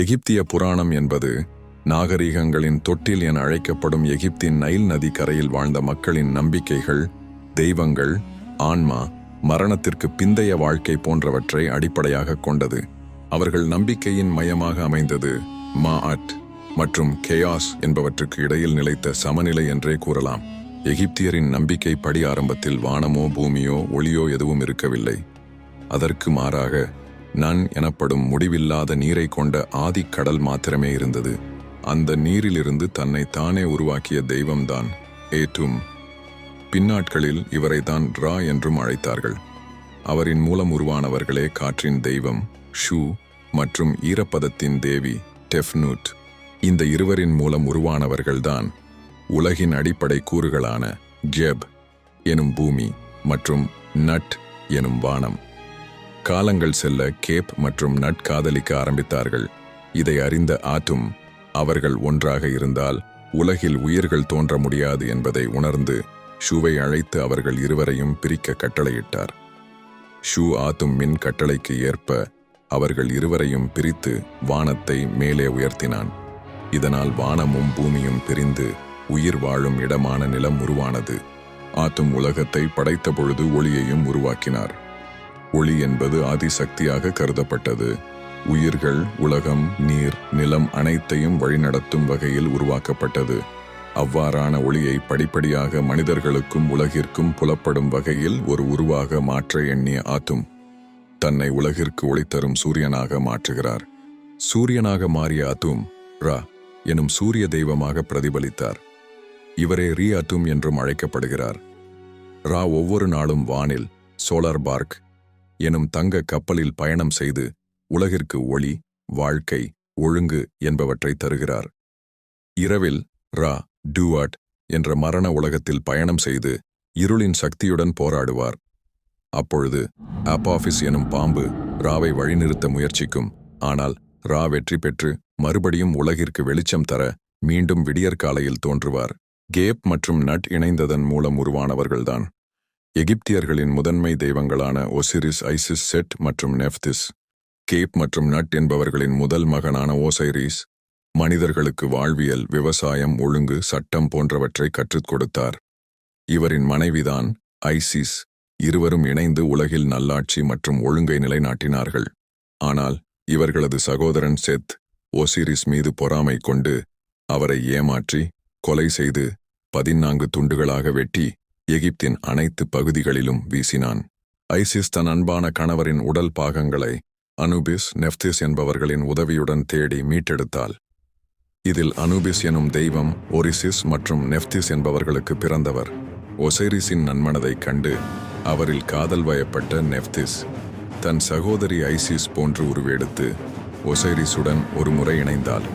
எகிப்திய புராணம் என்பது நாகரிகங்களின் தொட்டில் என அழைக்கப்படும் எகிப்தின் நைல் நதி கரையில் வாழ்ந்த மக்களின் நம்பிக்கைகள் தெய்வங்கள் ஆன்மா மரணத்திற்கு பிந்தைய வாழ்க்கை போன்றவற்றை அடிப்படையாக கொண்டது. அவர்கள் நம்பிக்கையின் மையமாக அமைந்தது மா அட் மற்றும் கெயாஸ் என்பவற்றுக்கு இடையில் நிலைத்த சமநிலை என்றே கூறலாம். எகிப்தியரின் நம்பிக்கை படி ஆரம்பத்தில் வானமோ பூமியோ ஒளியோ எதுவும் இருக்கவில்லை. அதற்கு மாறாக நன் எனப்படும் முடிவில்லாத நீரை கொண்ட ஆதிக்கடல் மாத்திரமே இருந்தது. அந்த நீரிலிருந்து தன்னை தானே உருவாக்கிய தெய்வம்தான் ஏற்றும் பின்னாட்களில் இவரை தான் ரா என்றும் அழைத்தார்கள். அவரின் மூலம் உருவானவர்களே காற்றின் தெய்வம் ஷூ மற்றும் ஈரப்பதத்தின் தேவி டெஃப்னூட். இந்த இருவரின் மூலம் உருவானவர்கள்தான் உலகின் அடிப்படை கூறுகளான ஜெப் எனும் பூமி மற்றும் நட் எனும் வானம். காலங்கள் செல்ல கேப் மற்றும் நட்காதலிக்க ஆரம்பித்தார்கள். இதை அறிந்த ஆற்றும் அவர்கள் ஒன்றாக இருந்தால் உலகில் உயிர்கள் தோன்ற முடியாது என்பதை உணர்ந்து ஷூவை அழைத்து அவர்கள் இருவரையும் பிரிக்க கட்டளையிட்டார். ஷூ ஆத்தும் மின் கட்டளைக்கு ஏற்ப அவர்கள் இருவரையும் பிரித்து வானத்தை மேலே உயர்த்தினான். இதனால் வானமும் பூமியும் பிரிந்து உயிர் வாழும் இடமான நிலம் உருவானது. ஆத்தும் உலகத்தை படைத்த பொழுது ஒளியையும் உருவாக்கினார். ஒளி என்பது ஆதிசக்தியாக கருதப்பட்டது. உயிர்கள் உலகம் நீர் நிலம் அனைத்தையும் வழிநடத்தும் வகையில் உருவாக்கப்பட்டது. அவ்வாறான ஒளியை படிப்படியாக மனிதர்களுக்கும் உலகிற்கும் புலப்படும் வகையில் ஒரு உருவாக மாற்ற எண்ணிய ஆத்தும் தன்னை உலகிற்கு ஒளி தரும் சூரியனாக மாற்றுகிறார். சூரியனாக மாறிய அத்தும் ரா எனும் சூரிய தெய்வமாக பிரதிபலித்தார். இவரே ரீ அத்தும் என்றும் அழைக்கப்படுகிறார். ரா ஒவ்வொரு நாளும் வானில் சோலார் பார்க் எனும் தங்க கப்பலில் பயணம் செய்து உலகிற்கு ஒளி வாழ்க்கை ஒழுங்கு என்பவற்றை தருகிறார். இரவில் ரா டூவாட் என்ற மரண உலகத்தில் பயணம் செய்து இருளின் சக்தியுடன் போராடுவார். அப்பொழுது அப்பாஃபிஸ் எனும் பாம்பு ராவை வழிநிறுத்த முயற்சிக்கும் ஆனால் ரா வெற்றி பெற்று மறுபடியும் உலகிற்கு வெளிச்சம் தர மீண்டும் விடியற்காலையில் தோன்றுவார். கேப் மற்றும் நட் இணைந்ததன் மூலம் உருவானவர்கள்தான். எகிப்தியர்களின் முதன்மை தெய்வங்களான ஒசிரிஸ் ஐசிஸ் செட் மற்றும் நெஃப்திஸ். கேப் மற்றும் நட் என்பவர்களின் முதல் மகனான ஓசைரிஸ் மனிதர்களுக்கு வாழ்வியல் விவசாயம் ஒழுங்கு சட்டம் போன்றவற்றை கற்றுக் கொடுத்தார். இவரின் மனைவிதான் ஐசிஸ். இருவரும் இணைந்து உலகில் நல்லாட்சி மற்றும் ஒழுங்கை நிலைநாட்டினார்கள். ஆனால் இவர்களது சகோதரன் செத் ஒசிரிஸ் மீது பொறாமை கொண்டு அவரை ஏமாற்றி கொலை செய்து பதினான்கு துண்டுகளாக வெட்டி எகிப்தின் அனைத்து பகுதிகளிலும் வீசினான். ஐசிஸ் தன் அன்பான கணவரின் உடல் பாகங்களை அனுபிஸ் நெஃப்திஸ் என்பவர்களின் உதவியுடன் தேடி மீட்டெடுத்தாள். இதில் அனுபிஸ் எனும் தெய்வம் ஒரிசிஸ் மற்றும் நெஃப்திஸ் என்பவர்களுக்கு பிறந்தவர். ஒசைரிஸின் நன்மனதைக் கண்டு அவரில் காதல் வயப்பட்ட நெஃப்திஸ் தன் சகோதரி ஐசிஸ் போன்று உருவெடுத்து ஒசைரிஸுடன் ஒரு முறை இணைந்தாள்.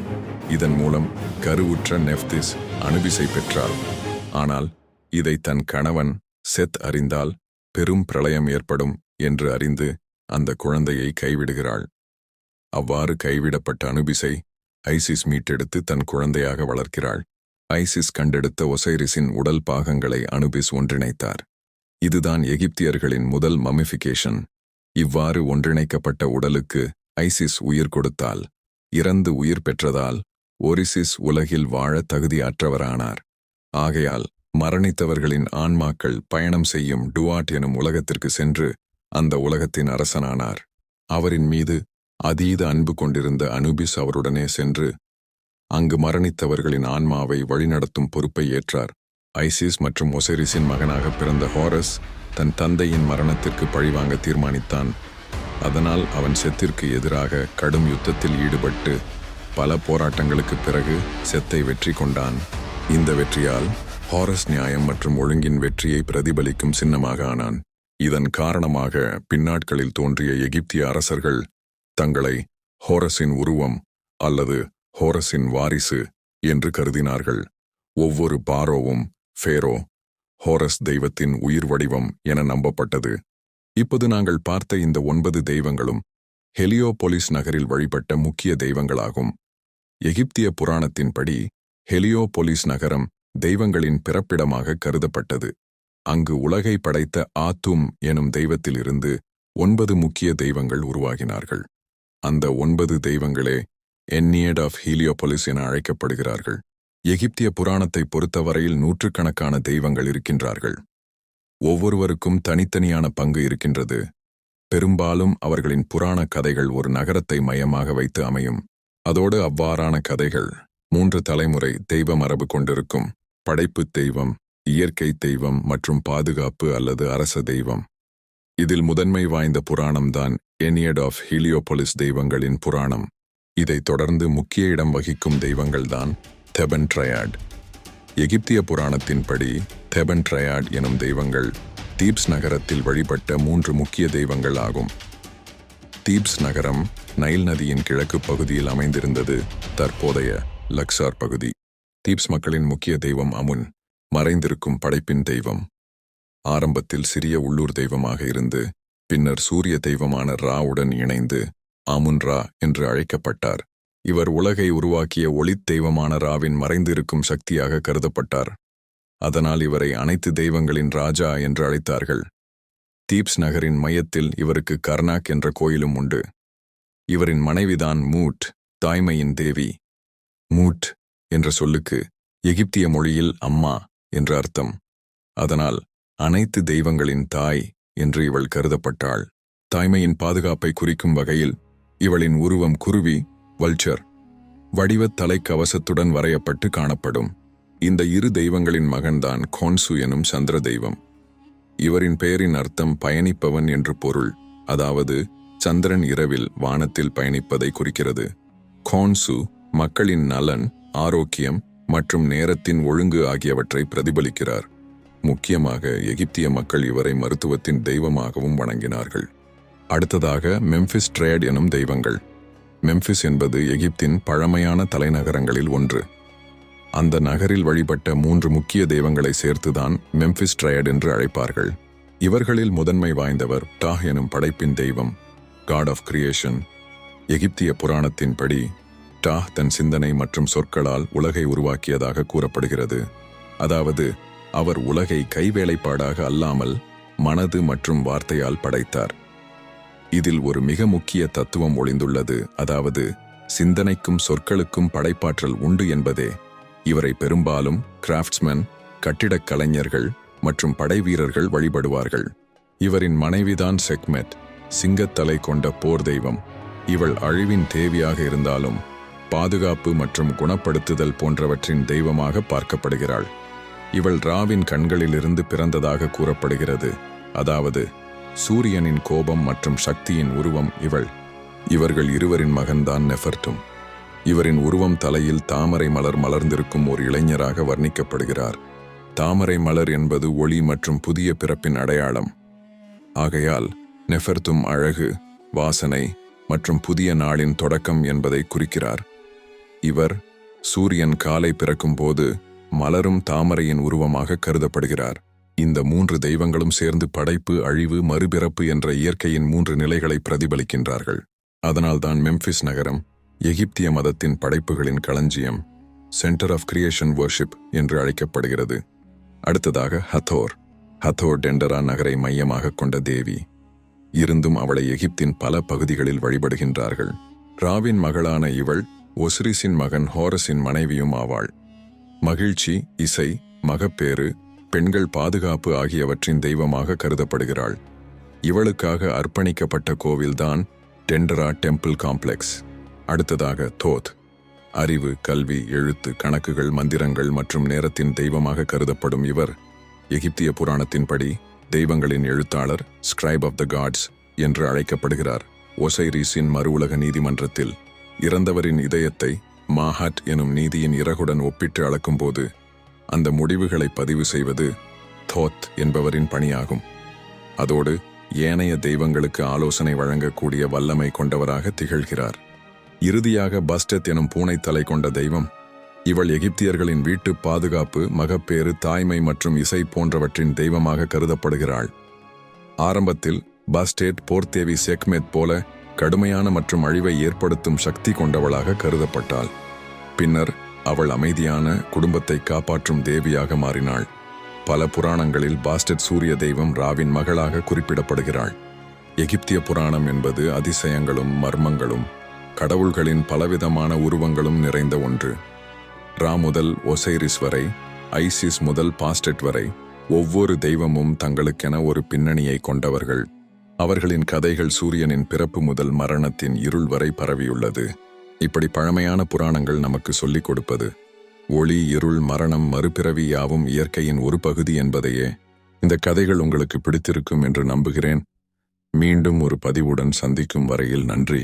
இதன் மூலம் கருவுற்ற நெஃப்திஸ் அனுபிஸை பெற்றாள். ஆனால் இதை தன் கணவன் செத் அறிந்தால் பெரும் பிரளயம் ஏற்படும் என்று அறிந்து அந்த குழந்தையை கைவிடுகிறாள். அவ்வாறு கைவிடப்பட்ட அனுபிசை ஐசிஸ் மீட்டெடுத்து தன் குழந்தையாக வளர்க்கிறாள். ஐசிஸ் கண்டெடுத்த ஒசைரிஸின் உடல் பாகங்களை அனுபிஸ் ஒன்றிணைத்தார். இதுதான் எகிப்தியர்களின் முதல் மமிஃபிகேஷன் இவ்வாறு ஒன்றிணைக்கப்பட்ட உடலுக்கு ஐசிஸ் உயிர் கொடுத்தால் இறந்து உயிர் பெற்றதால் ஒரிசிஸ் உலகில் வாழ தகுதியற்றவரானார். ஆகையால் மரணித்தவர்களின் ஆன்மாக்கள் பயணம் செய்யும் டுவாட் எனும் உலகத்திற்கு சென்று அந்த உலகத்தின் அரசனானார். அவரின் மீது அதீத அன்பு கொண்டிருந்த அனுபிஸ் அவருடனே சென்று அங்கு மரணித்தவர்களின் ஆன்மாவை வழிநடத்தும் பொறுப்பை ஏற்றார். ஐசிஸ் மற்றும் ஒசேரிஸின் மகனாக பிறந்த ஹாரஸ் தன் தந்தையின் மரணத்திற்கு பழிவாங்க தீர்மானித்தான். அதனால் அவன் செத்திற்கு எதிராக கடும் யுத்தத்தில் ஈடுபட்டு பல போராட்டங்களுக்கு பிறகு செத்தை வெற்றி கொண்டான். இந்த வெற்றியால் ஹாரஸ் நியாயம் மற்றும் ஒழுங்கின் வெற்றியை பிரதிபலிக்கும் சின்னமாக ஆனான். இதன் காரணமாக பின்னாட்களில் தோன்றிய எகிப்திய அரசர்கள் தங்களை ஹோரஸின் உருவம் அல்லது ஹோரஸின் வாரிசு என்று கருதினார்கள். ஒவ்வொரு பாரோவும் ஃபேரோ ஹோரஸ் தெய்வத்தின் உயிர் வடிவம் என நம்பப்பட்டது. இப்போது நாங்கள் பார்த்த இந்த ஒன்பது தெய்வங்களும் ஹெலியோபொலிஸ் நகரில் வழிபட்ட முக்கிய தெய்வங்களாகும். எகிப்திய புராணத்தின்படி ஹெலியோபொலிஸ் நகரம் தெய்வங்களின் பிறப்பிடமாக கருதப்பட்டது. அங்கு உலகை படைத்த ஆத்தும் எனும் தெய்வத்திலிருந்து ஒன்பது முக்கிய தெய்வங்கள் உருவாகினார்கள். அந்த ஒன்பது தெய்வங்களே என்னியட் ஆஃப் ஹீலியோபொலிஸ் என அழைக்கப்படுகிறார்கள். எகிப்திய புராணத்தை பொறுத்தவரையில் நூற்றுக்கணக்கான தெய்வங்கள் இருக்கின்றார்கள். ஒவ்வொருவருக்கும் தனித்தனியான பங்கு இருக்கின்றது. பெரும்பாலும் அவர்களின் புராண கதைகள் ஒரு நகரத்தை மையமாக வைத்து அமையும். அதோடு அவ்வாறான கதைகள் மூன்று தலைமுறை தெய்வ மரபு கொண்டிருக்கும். படைப்புத் தெய்வம் இயற்கை தெய்வம் மற்றும் பாதுகாப்பு அல்லது அரச தெய்வம். இதில் முதன்மை வாய்ந்த புராணம்தான் எனியட் ஆஃப் ஹீலியோபொலிஸ் தெய்வங்களின் புராணம். இதைத் தொடர்ந்து முக்கிய இடம் வகிக்கும் தெய்வங்கள்தான் தெபன் ட்ரையாட் எகிப்திய புராணத்தின்படி தெபன் ட்ரையாட் எனும் தெய்வங்கள் தீப்ஸ் நகரத்தில் வழிபட்ட மூன்று முக்கிய தெய்வங்கள் ஆகும் தீப்ஸ் நகரம் நைல் நதியின் கிழக்கு பகுதியில் அமைந்திருந்தது தற்போதைய லக்சார் பகுதி. தீப்ஸ் மக்களின் முக்கிய தெய்வம் அமுன் மறைந்திருக்கும் படைப்பின் தெய்வம். ஆரம்பத்தில் சிறிய உள்ளூர் தெய்வமாக இருந்து பின்னர் சூரிய தெய்வமான ராவுடன் இணைந்து ஆமுன் ரா என்று அழைக்கப்பட்டார். இவர் உலகை உருவாக்கிய ஒளித் தெய்வமான ராவின் மறைந்திருக்கும் சக்தியாக கருதப்பட்டார். அதனால் இவரை அனைத்து தெய்வங்களின் ராஜா என்று அழைத்தார்கள். தீப்ஸ் நகரின் மையத்தில் இவருக்கு கர்னாக் என்ற கோயிலும் உண்டு. இவரின் மனைவிதான் மூட் தாய்மையின் தேவி. மூட் என்ற சொல்லுக்கு எகிப்திய மொழியில் அம்மா என்று அர்த்தம். அதனால் அனைத்து தெய்வங்களின் தாய் என்று இவள் கருதப்பட்டாள். தாய்மையின் பாதுகாப்பை குறிக்கும் வகையில் இவளின் உருவம் குருவி வல்ச்சர் வடிவத் தலைக்கவசத்துடன் வரையப்பட்டு காணப்படும். இந்த இரு தெய்வங்களின் மகன்தான் கோன்சு எனும் சந்திர தெய்வம். இவரின் பெயரின் அர்த்தம் பயணிப்பவன் என்று பொருள். அதாவது சந்திரன் இரவில் வானத்தில் பயணிப்பதை குறிக்கிறது. கோன்சு மக்களின் நலன் ஆரோக்கியம் மற்றும் நேரத்தின் ஒழுங்கு ஆகியவற்றை பிரதிபலிக்கிறார். முக்கியமாக எகிப்திய மக்கள் இவரை மருத்துவத்தின் தெய்வமாகவும் வணங்கினார்கள். அடுத்ததாக மெம்ஃபிஸ் ட்ரேட் எனும் தெய்வங்கள். மெம்ஃபிஸ் என்பது எகிப்தின் பழமையான தலைநகரங்களில் ஒன்று. அந்த நகரில் வழிபட்ட மூன்று முக்கிய தெய்வங்களை சேர்த்துதான் மெம்ஃபிஸ் ட்ரயட் என்று அழைப்பார்கள். இவர்களில் முதன்மை வாய்ந்தவர் டாஹ் எனும் படைப்பின் தெய்வம் காட் ஆஃப் கிரியேஷன் எகிப்திய புராணத்தின்படி டா தன் சிந்தனை மற்றும் சொற்களால் உலகை உருவாக்கியதாக கூறப்படுகிறது. அதாவது அவர் உலகை கைவேலைப்பாடாக அல்லாமல் மனது மற்றும் வார்த்தையால் படைத்தார். இதில் ஒரு மிக முக்கிய தத்துவம் ஒளிந்துள்ளது. அதாவது சிந்தனைக்கும் சொற்களுக்கும் படைப்பாற்றல் உண்டு என்பதே. இவரை பெரும்பாலும் கிராஃப்ட்ஸ்மேன் கட்டிடக் கலைஞர்கள் மற்றும் படைவீரர்கள் வழிபடுவார்கள். இவரின் மனைவிதான் செக்மெட் சிங்கத்தலை கொண்ட போர் தெய்வம். இவள் அழிவின் தேவியாக இருந்தாலும் பாதுகாப்பு மற்றும் குணப்படுத்துதல் போன்றவற்றின் தெய்வமாக பார்க்கப்படுகிறாள். இவள் ராவின் கண்களிலிருந்து பிறந்ததாக கூறப்படுகிறது. அதாவது சூரியனின் கோபம் மற்றும் சக்தியின் உருவம் இவள். இவர்கள் இருவரின் மகன்தான் நெஃபர்டும். இவரின் உருவம் தலையில் தாமரை மலர் மலர்ந்திருக்கும் ஒரு இளைஞராக வர்ணிக்கப்படுகிறார். தாமரை மலர் என்பது ஒளி மற்றும் புதிய பிறப்பின் அடையாளம். ஆகையால் நெஃபர்தும் அழகு வாசனை மற்றும் புதிய நாளின் தொடக்கம் என்பதை குறிக்கிறார். இவர் சூரியன் காலை பிறக்கும்போது மலரும் தாமரையின் உருவமாக கருதப்படுகிறார். இந்த மூன்று தெய்வங்களும் சேர்ந்து படைப்பு அழிவு மறுபிறப்பு என்ற இயற்கையின் மூன்று நிலைகளை பிரதிபலிக்கின்றார்கள். அதனால்தான் மெம்ஃபிஸ் நகரம் எகிப்திய மதத்தின் படைப்புகளின் களஞ்சியம் சென்டர் ஆஃப் கிரியேஷன் வர்ஷிப் என்று அழைக்கப்படுகிறது. அடுத்ததாக ஹத்தோர் ஹத்தோர் டெண்டரா நகரை மையமாக கொண்ட தேவி. இருந்தும் அவளை எகிப்தின் பல பகுதிகளில் வழிபடுகின்றார்கள். ராவின் மகளான இவள் ஒசிரிஸின் மகன் ஹோரஸின் மனைவியும் ஆவாள். மகிழ்ச்சி இசை மகப்பேறு பெண்கள் பாதுகாப்பு ஆகியவற்றின் தெய்வமாக கருதப்படுகிறாள். இவளுக்காக அர்ப்பணிக்கப்பட்ட கோவில்தான் டெண்டரா டெம்பிள் காம்ப்ளெக்ஸ். அடுத்ததாக தோத். அறிவு கல்வி எழுத்து கணக்குகள் மந்திரங்கள் மற்றும் நேரத்தின் தெய்வமாக கருதப்படும் இவர் எகிப்திய புராணத்தின்படி தெய்வங்களின் எழுத்தாளர் ஸ்கிரைப் ஆஃப் த காட்ஸ் என்று அழைக்கப்படுகிறார். ஒசைரீஸின் மறு உலக நீதிமன்றத்தில் இறந்தவரின் இதயத்தை மாஹாட் எனும் நீதியின் இறகுடன் ஒப்பிட்டு அளக்கும்போது அந்த முடிவுகளை பதிவு செய்வது தோத் என்பவரின் பணியாகும். அதோடு ஏனைய தெய்வங்களுக்கு ஆலோசனை வழங்கக்கூடிய வல்லமை கொண்டவராக திகழ்கிறார். இறுதியாக பஸ்டெத் எனும் பூனை தலை கொண்ட தெய்வம் இவள் எகிப்தியர்களின் வீட்டு பாதுகாப்பு மகப்பேறு தாய்மை மற்றும் இசை போன்றவற்றின் தெய்வமாக கருதப்படுகிறாள். ஆரம்பத்தில் பஸ்டேட் போர்த்தேவி செக்மெத் போல கடுமையான மற்றும் அழிவை ஏற்படுத்தும் சக்தி கொண்டவளாக கருதப்பட்டாள். பின்னர் அவள் அமைதியான குடும்பத்தை காப்பாற்றும் தேவியாக மாறினாள். பல புராணங்களில் பாஸ்டட் சூரிய தெய்வம் ராவின் மகளாக குறிப்பிடப்படுகிறாள். எகிப்திய புராணம் என்பது அதிசயங்களும் மர்மங்களும் கடவுள்களின் பலவிதமான உருவங்களும் நிறைந்த ஒன்று. ரா முதல் ஒசைரிஸ் வரை ஐசிஸ் முதல் பாஸ்டெட் வரை ஒவ்வொரு தெய்வமும் தங்களுக்கென ஒரு பின்னணியை கொண்டவர்கள். அவர்களின் கதைகள் சூரியனின் பிறப்பு முதல் மரணத்தின் இருள் வரை பரவியுள்ளது. இப்படி பழமையான புராணங்கள் நமக்கு சொல்லிக் கொடுப்பது ஒளி இருள் மரணம் மறுபிறவி யாவும் இயற்கையின் ஒரு பகுதி என்பதையே இந்த கதைகள் உங்களுக்கு பிடித்திருக்கும் என்று நம்புகிறேன். மீண்டும் ஒரு பதிவுடன் சந்திக்கும் வரையில் நன்றி.